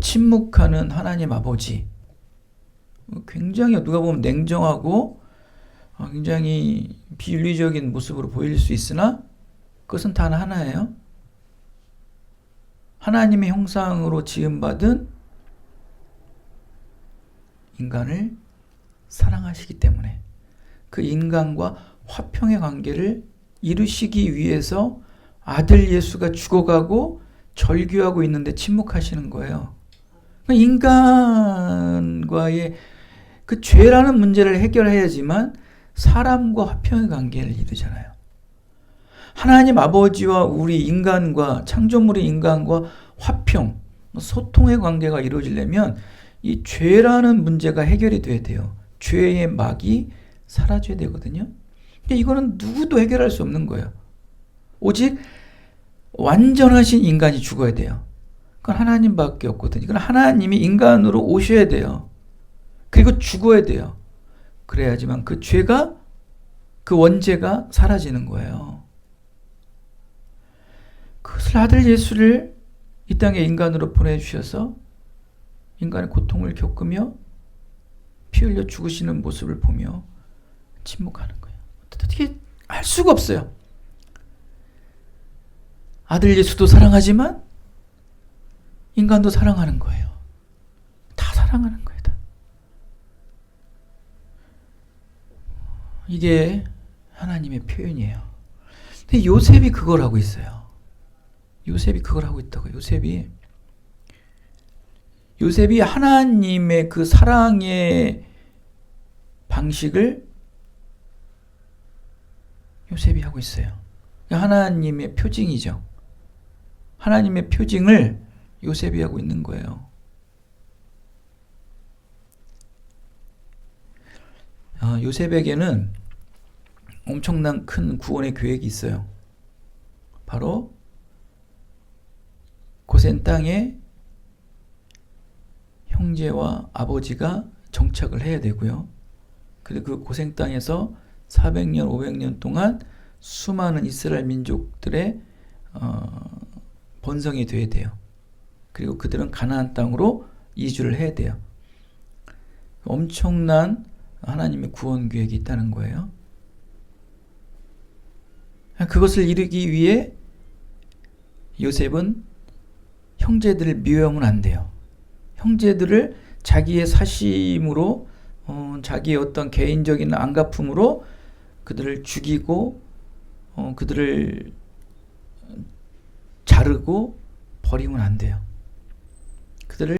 침묵하는 하나님 아버지. 굉장히 누가 보면 냉정하고 어, 굉장히 비윤리적인 모습으로 보일 수 있으나 그것은 단 하나예요. 하나님의 형상으로 지음받은 인간을 사랑하시기 때문에 그 인간과 화평의 관계를 이루시기 위해서 아들 예수가 죽어가고 절규하고 있는데 침묵하시는 거예요. 인간과의 그 죄라는 문제를 해결해야지만 사람과 화평의 관계를 이루잖아요. 하나님 아버지와 우리 인간과 창조물의 인간과 화평, 소통의 관계가 이루어지려면 이 죄라는 문제가 해결이 돼야 돼요. 죄의 막이 사라져야 되거든요. 근데 이거는 누구도 해결할 수 없는 거예요. 오직 완전하신 인간이 죽어야 돼요. 그건 하나님밖에 없거든요. 그건 하나님이 인간으로 오셔야 돼요. 그리고 죽어야 돼요. 그래야지만 그 죄가 그 원죄가 사라지는 거예요. 그것을 아들 예수를 이 땅에 인간으로 보내주셔서 인간의 고통을 겪으며 피 흘려 죽으시는 모습을 보며 침묵하는 거예요. 어떻게 알 수가 없어요. 아들 예수도 사랑하지만 인간도 사랑하는 거예요. 다 사랑하는 거예요. 다. 이게 하나님의 표현이에요. 근데 요셉이 그걸 하고 있어요. 요셉이 그걸 하고 있다고. 요셉이 요셉이 하나님의 그 사랑의 방식을 요셉이 하고 있어요. 하나님의 표징이죠. 하나님의 표징을 요셉이 하고 있는 거예요. 아, 요셉에게는 엄청난 큰 구원의 계획이 있어요. 바로 고센 땅에 형제와 아버지가 정착을 해야 되고요. 그리고 그 고생 땅에서 400년, 500년 동안 수많은 이스라엘 민족들의 어, 번성이 돼야 돼요. 그리고 그들은 가나안 땅으로 이주를 해야 돼요. 엄청난 하나님의 구원 계획이 있다는 거예요. 그것을 이루기 위해 요셉은 형제들을 미워하면 안 돼요. 형제들을 자기의 사심으로 어, 자기의 어떤 개인적인 안가품으로 그들을 죽이고 어, 그들을 자르고 버리면 안 돼요. 그들을